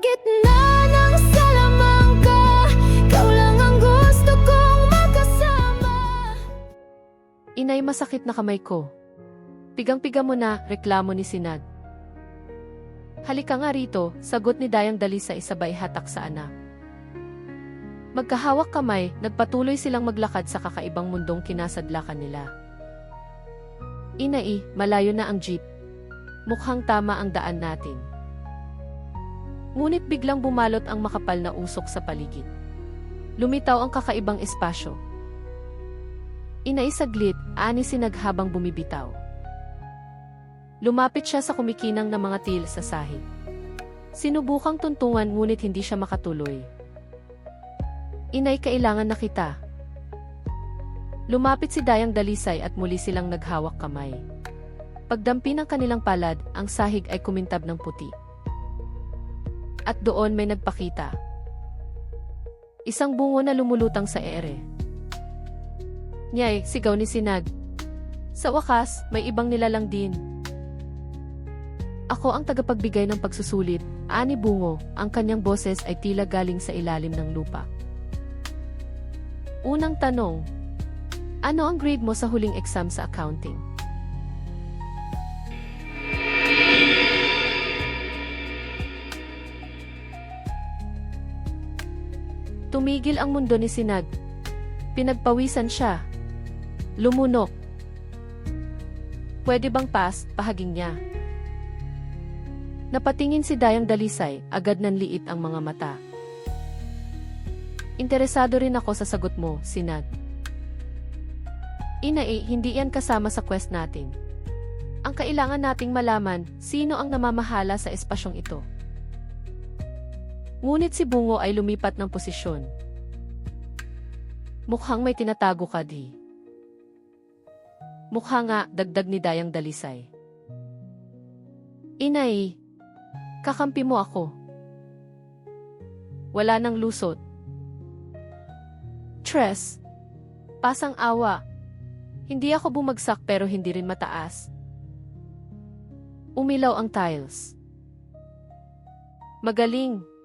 gitna ng salamangka Ikaw lang ang gusto kong makasama Inay, masakit na kamay ko. Pigang-piga mo na, reklamo ni Sinag. Halika nga rito, sagot ni Dayang Dali sa isabay hatak sa anak. Magkahawak kamay, nagpatuloy silang maglakad sa kakaibang mundong kinasadlakan nila. Inai, malayo na ang jeep. Mukhang tama ang daan natin. Ngunit biglang bumalot ang makapal na usok sa paligid. Lumitaw ang kakaibang espasyo. Inay saglit, ani sinaghabang bumibitaw. Lumapit siya sa kumikinang na mga til sa sahig. Sinubukang tuntungan ngunit hindi siya makatuloy. Inay, kailangan na kita. Lumapit si Dayang Dalisay at muli silang naghawak kamay. Pagdampi ng kanilang palad, ang sahig ay kumintab ng puti. At doon may nagpakita. Isang bungo na lumulutang sa ere. Nyay, sigaw ni Sinag. Sa wakas, may ibang nilalang din. Ako ang tagapagbigay ng pagsusulit, ani bungo, ang kanyang boses ay tila galing sa ilalim ng lupa. Unang tanong, ano ang grade mo sa huling exam sa accounting? Tumigil ang mundo ni Sinag. Pinagpawisan siya. Lumunok. Pwede bang pass, pahaging niya. Napatingin si Dayang Dalisay, agad nanliit ang mga mata. Interesado rin ako sa sagot mo, Sinag. Inae, hindi yan kasama sa quest natin. Ang kailangan nating malaman, sino ang namamahala sa espasyong ito. Ngunit si Bungo ay lumipat ng posisyon. Mukhang may tinatago ka di. Mukha nga, dagdag ni Dayang Dalisay. Inay, kakampi mo ako. Wala nang lusot. Tres, pasang awa. Hindi ako bumagsak pero hindi rin mataas. Umilaw ang tiles. Magaling.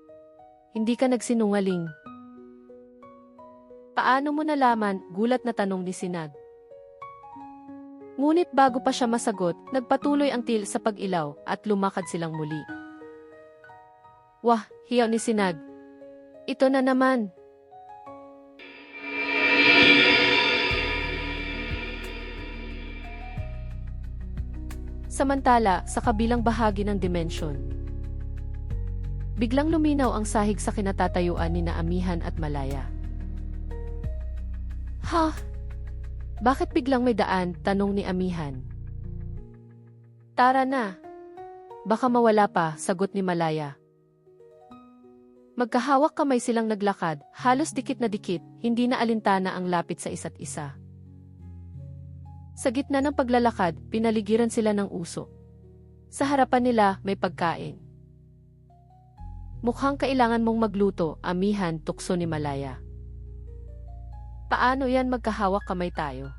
Hindi ka nagsinungaling. Paano mo nalaman, gulat na tanong ni Sinag. Ngunit bago pa siya masagot, nagpatuloy ang til sa pag-ilaw at lumakad silang muli. Wah, hiyaw ni Sinag. Ito na naman. Samantala, sa kabilang bahagi ng dimensyon, biglang luminaw ang sahig sa kinatatayuan ni Naamihan at Malaya. Ha? Bakit biglang may daan? Tanong ni Amihan. Tara na. Baka mawala pa, sagot ni Malaya. Magkahawak kamay silang naglakad, halos dikit na dikit, hindi na alintana ang lapit sa isa't isa. Sa gitna ng paglalakad, pinaligiran sila ng uso. Sa harapan nila, may pagkain. Mukhang kailangan mong magluto, amihan, tukso ni Malaya. Paano yan magkahawak kamay tayo?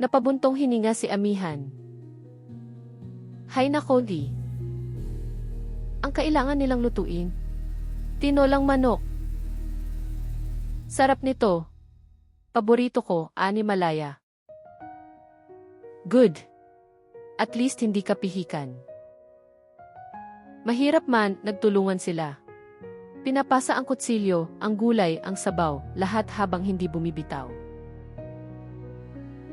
Napabuntong hininga si amihan. Hay nako di. Ang kailangan nilang lutuin. Tinolang manok. Sarap nito. Paborito ko, ani Malaya. Good. At least hindi ka pihikan. Mahirap man, nagtulungan sila. Pinapasa ang kutsilyo, ang gulay, ang sabaw, lahat habang hindi bumibitaw.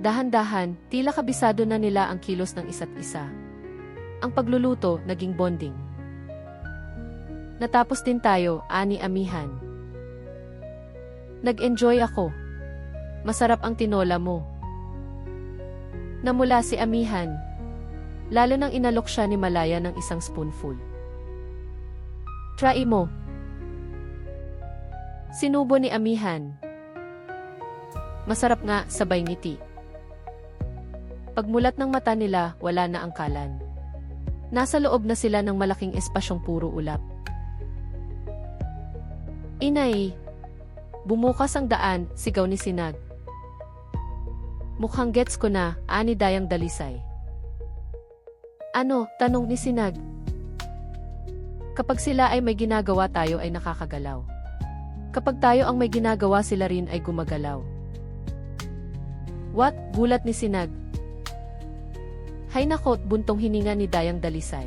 Dahan-dahan, tila kabisado na nila ang kilos ng isa't isa. Ang pagluluto, naging bonding. Natapos din tayo, ani amihan. Nag-enjoy ako. Masarap ang tinola mo. Namula si amihan. Lalo nang inalok siya ni Malaya ng isang spoonful. Try mo. Sinubo ni amihan. Masarap nga, sabay ngiti. Pagmulat ng mata nila, wala na ang kalan. Nasa loob na sila ng malaking espasyong puro ulap. Inay, bumukas ang daan, sigaw ni Sinag. Mukhang gets ko na, ani dayang dalisay. Ano, tanong ni Sinag. Kapag sila ay may ginagawa tayo ay nakakagalaw. Kapag tayo ang may ginagawa sila rin ay gumagalaw. What? Gulat ni Sinag. Hay nakot buntong hininga ni Dayang Dalisay.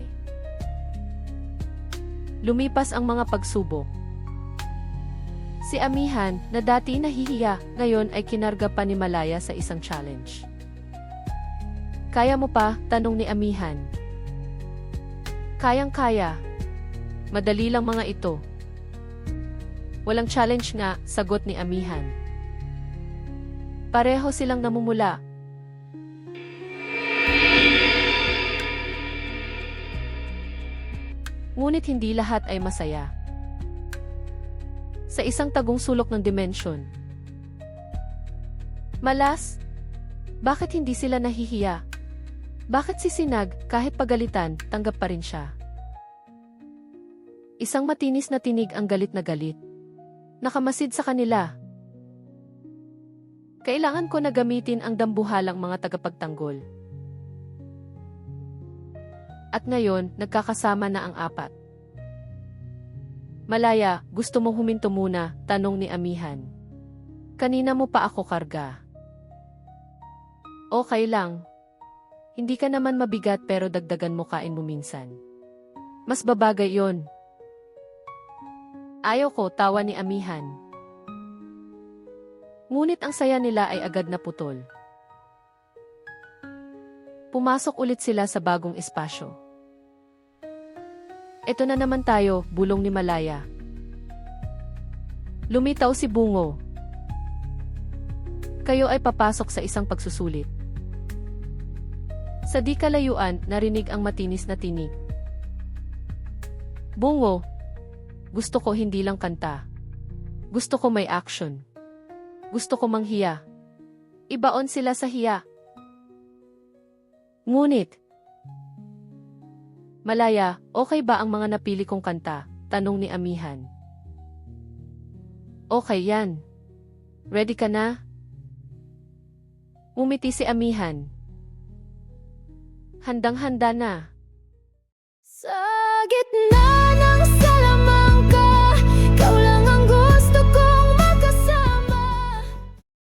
Lumipas ang mga pagsubok. Si Amihan, na dati nahihiya, ngayon ay kinarga pa ni Malaya sa isang challenge. Kaya mo pa? Tanong ni Amihan. Kayang-kaya. Madali lang mga ito. Walang challenge nga, sagot ni Amihan. Pareho silang namumula. Ngunit hindi lahat ay masaya. Sa isang tagong sulok ng dimensyon. Malas? Bakit hindi sila nahihiya? Bakit si Sinag, kahit pagalitan, tanggap pa rin siya? Isang matinis na tinig ang galit na galit. Nakamasid sa kanila. Kailangan ko na gamitin ang dambuhalang mga tagapagtanggol. At ngayon, nagkakasama na ang apat. Malaya, gusto mo huminto muna, tanong ni Amihan. Kanina mo pa ako karga. Okay lang. Hindi ka naman mabigat pero dagdagan mo kain mo minsan. Mas babagay yon. Ayaw ko, tawa ni Amihan. Ngunit ang saya nila ay agad na putol. Pumasok ulit sila sa bagong espasyo. Ito na naman tayo, bulong ni Malaya. Lumitaw si Bungo. Kayo ay papasok sa isang pagsusulit. Sa di kalayuan, narinig ang matinis na tinig. Bungo, gusto ko hindi lang kanta. Gusto ko may action. Gusto ko manghiya. Ibaon sila sa hiya. Ngunit, Malaya, okay ba ang mga napili kong kanta? Tanong ni Amihan. Okay yan. Ready ka na? Umiti si Amihan. Handang-handa na. Sa gitna ng